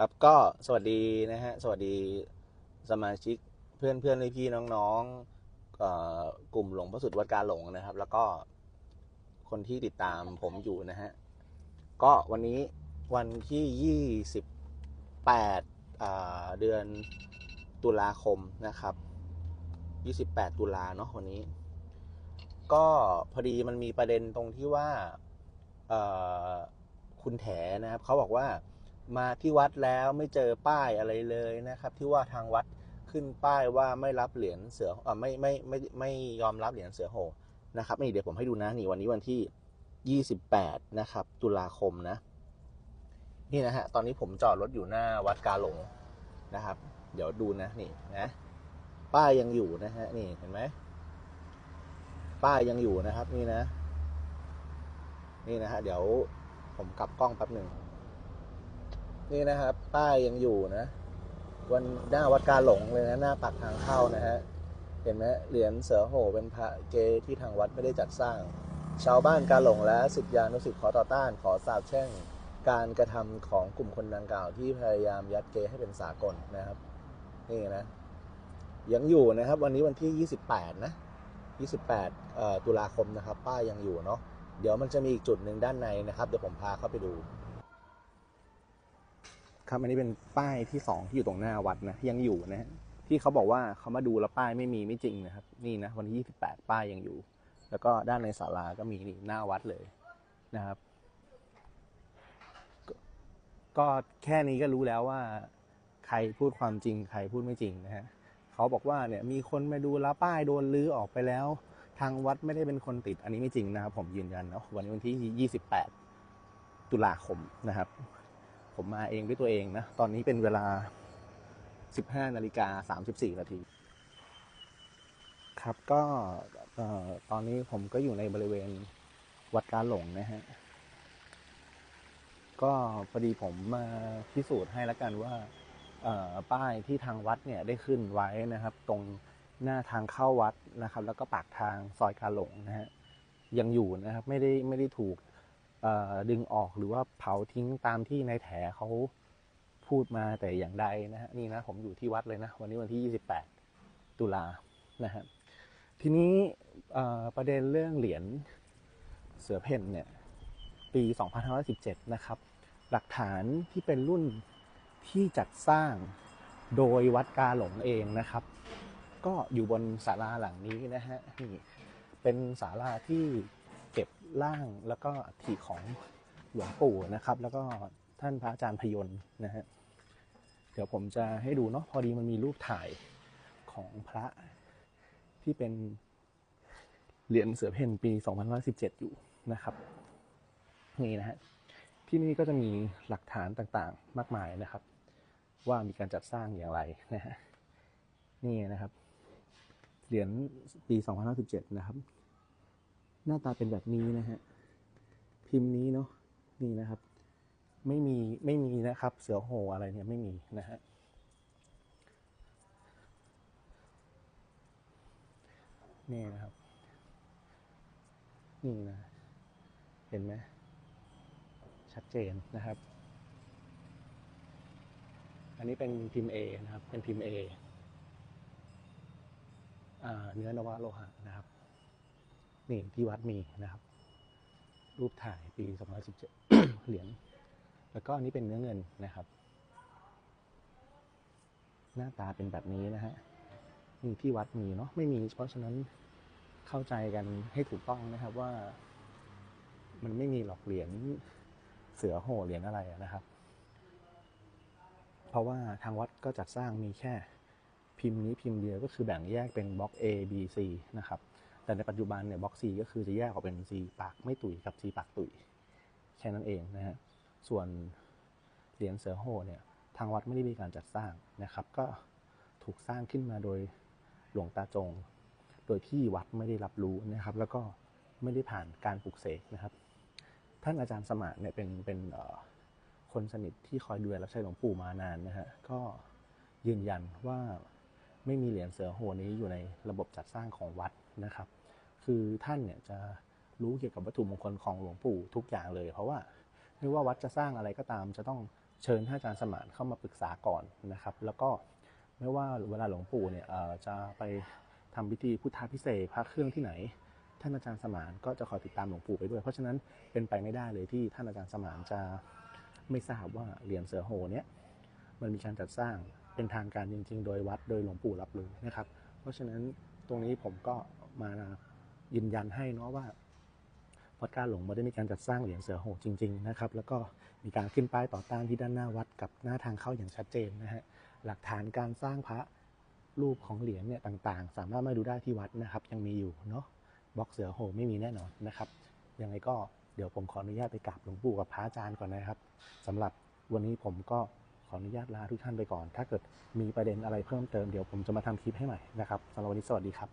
ครับก็สวัสดีนะฮะ สวัสดีสมาชิกเพื่อนเพื่อนพี่น้องๆกลุ่มหลงพระสุดวัดการหลงนะครับ แล้วก็คนที่ติดตามผมอยู่นะฮะ ก็วันนี้วันที่ 28 เดือนตุลาคมนะครับ 28 ตุลาเนาะวันนี้ ก็พอดีมันมีประเด็นตรงที่ว่าคุณแถนะครับเขาบอกว่า มาที่วัดแล้วไม่เจอป้ายอะไรเลยนะครับ ที่ว่าทางวัดขึ้นป้ายว่าไม่รับเหรียญเสือเอ่อไม่ไม่ไม่ไม่ยอมรับเหรียญเสือโหนะครับนี่เดี๋ยวผมให้ดูนะนี่วันนี้วันที่ 28 นะครับ ตุลาคมนะนี่นะฮะตอนนี้ผมจอดรถอยู่หน้าวัดกาหลงนะครับ เดี๋ยวดูนะนี่นะป้ายยังอยู่นะฮะนี่เห็นไหมป้ายยังอยู่นะครับ นี่นะ นี่นะฮะเดี๋ยวผมกลับกล้องแป๊บหนึ่ง นี่นะครับ ป้ายยังอยู่นะ วันหน้าวัดกาหลงเลยนะหน้าปากทางเข้านะฮะเห็นไหมเหรียญเสือโหเป็นพระเกที่ทางวัดไม่ได้จัดสร้าง ชาวบ้านกาหลงและสิทธิานุสิทธิ์ขอต่อต้านขอสาบแช่งการกระทำของกลุ่มคนดังกล่าวที่พยายามยัดเกให้เป็นสากลนะครับนี่นะยังอยู่นะครับ วันนี้วันที่ 28 นะ 28เอ่อตุลาคมนะครับ ป้ายยังอยู่เนาะเดี๋ยวมันจะมีอีกจุดหนึ่งด้านในนะครับ เดี๋ยวผมพาเข้าไปดู ครับอันนี้เป็นป้ายที่สองที่อยู่ตรงหน้าวัดนะยังอยู่นะฮะที่เขาบอกว่าเขามาดูแล้วป้ายไม่มีไม่จริงนะครับ นี่นะวันที่ 28 ป้ายยังอยู่ แล้วก็ด้านในศาลาก็มีนี่หน้าวัดเลยนะครับกก็แค่นี้ก็รู้แล้วว่า ใครพูดความจริง ใครพูดไม่จริงนะฮะเขาบอกว่าเนี่ยมีคนมาดูแล้วป้ายโดนลื้อออกไปแล้ว ทางวัดไม่ได้เป็นคนติดอันนี้ไม่จริงนะครับ ผมยืนยันนะวันนี้วันที่ 28 ตุลาคมนะครับ ผมมาเองด้วยตัวเองนะ ตอนนี้เป็นเวลา 15นาฬิกา34นาที ครับก็ตอนนี้ผมก็อยู่ในบริเวณวัดการหลงนะฮะ ก็พอดีผมมาพิสูจน์ให้แล้วกันว่าป้ายที่ทางวัดเนี่ยได้ขึ้นไว้นะครับ ตรงหน้าทางเข้าวัดนะครับ แล้วก็ปากทางซอยการหลงนะฮะยังอยู่นะครับ ไม่ได้ไม่ได้ถูก ดึงออกหรือว่าเผาทิ้งตามที่ในแถเขาพูดมาแต่อย่างใดนะฮะนี่นะผมอยู่ที่วัดเลยนะ วันนี้วันที่ 28 ตุลานะฮะทีนี้ประเด็นเรื่องเหรียญเสือเพ่นเนี่ยปี 2517 นะครับ หลักฐานที่เป็นรุ่นที่จัดสร้างโดยวัดกาหลงเองนะครับ ก็อยู่บนศาลาหลังนี้นะฮะนี่เป็นศาลาที่ ร่างแล้วก็อัฐิของหลวงปู่นะครับ แล้วก็ท่านพระอาจารย์พยนต์นะฮะเดี๋ยวผมจะให้ดูเนาะพอดีมันมีรูปถ่ายของพระที่เป็นเหรียญเสือเพ่นปี2517 อยู่นะครับ นี่นะฮะที่นี่ก็จะมีหลักฐานต่างๆ มากมายนะครับ ว่ามีการจัดสร้างอย่างไรนะฮะนี่นะครับเหรียญปี2517 นะครับ หน้าตาเป็นแบบนี้นะฮะ พิมพ์นี้เนาะนี่นะครับ ไม่มีไม่มีนะครับ เสือโหอะไรเนี่ยไม่มีนะฮะนี่นะครับ นี่นะ เห็นไหมชัดเจนนะครับ อันนี้เป็นพิมพ์ A นะครับ เป็นพิมพ์ A อ่าเนื้อนวโลหะนะครับ นี่ที่วัดมีนะครับ รูปถ่ายปี 2017 เหรียญแล้วก็อันนี้เป็นเนื้อเงินนะครับ หน้าตาเป็นแบบนี้นะฮะนี่ที่วัดมีเนาะไม่มีเพราะฉะนั้นเข้าใจกันให้ถูกต้องนะครับว่า มันไม่มีหลอกเหรียญเสือโห่เหรียญอะไรนะครับ เพราะว่าทางวัดก็จัดสร้างมีแค่พิมพ์นี้พิมพ์เดียวก็คือแบ่งแยกเป็นบล็อก A B C นะครับ แต่ในปัจจุบันเนี่ยบล็อก C ก็คือจะแยกออกเป็น C ปากไม่ตุยกับ C ปากตุยแค่นั้นเองนะฮะส่วนเหรียญเสือโห่เนี่ยทางวัดไม่ได้มีการจัดสร้างนะครับ ก็ถูกสร้างขึ้นมาโดยหลวงตาจง โดยที่วัดไม่ได้รับรู้นะครับ แล้วก็ไม่ได้ผ่านการปลุกเสกนะครับ ท่านอาจารย์สมานเนี่ยเป็นเป็นคนสนิทที่คอยดูแลรับใช้หลวงปู่มานานนะฮะก็ยืนยันว่า ไม่มีเหรียญเสือโหนี้อยู่ในระบบจัดสร้างของวัดนะครับ คือท่านเนี่ยจะรู้เกี่ยวกับวัตถุมงคลของหลวงปู่ทุกอย่างเลย เพราะว่าไม่ว่าวัดจะสร้างอะไรก็ตาม จะต้องเชิญท่านอาจารย์สมานเข้ามาปรึกษาก่อนนะครับ แล้วก็ไม่ว่าเวลาหลวงปู่เนี่ยจะไปทำพิธีพุทธาพิเศษพระเครื่องที่ไหน ท่านอาจารย์สมานก็จะคอยติดตามหลวงปู่ไปด้วย เพราะฉะนั้นเป็นไปไม่ได้เลยที่ท่านอาจารย์สมานจะไม่ทราบว่าเหรียญเสือโหเนี่ยมันมีการจัดสร้าง เป็นทางการจริง ๆ โดยวัดโดยหลวงปู่รับรู้นะครับ เพราะฉะนั้นตรงนี้ผมก็มายืนยันให้เนาะว่าวัดกาหลงไม่ได้มีการจัดสร้างเหรียญเสือโหจริง ๆ นะครับ แล้วก็มีการขึ้นป้ายต่อต้านที่ด้านหน้าวัดกับหน้าทางเข้าอย่างชัดเจนนะฮะหลักฐานการสร้างพระรูปของเหรียญเนี่ยต่างๆ สามารถมาดูได้ที่วัดนะครับ ยังมีอยู่เนาะบล็อกเสือโหไม่มีแน่นอนนะครับยังไงก็เดี๋ยวผมขออนุญาตไปกราบหลวงปู่กับพระอาจารย์ก่อนนะครับสำหรับวันนี้ผมก็ ขออนุญาตลาทุกท่านไปก่อน ถ้าเกิดมีประเด็นอะไรเพิ่มเติมเดี๋ยวผมจะมาทำคลิปให้ใหม่นะครับสำหรับวันนี้สวัสดีครับ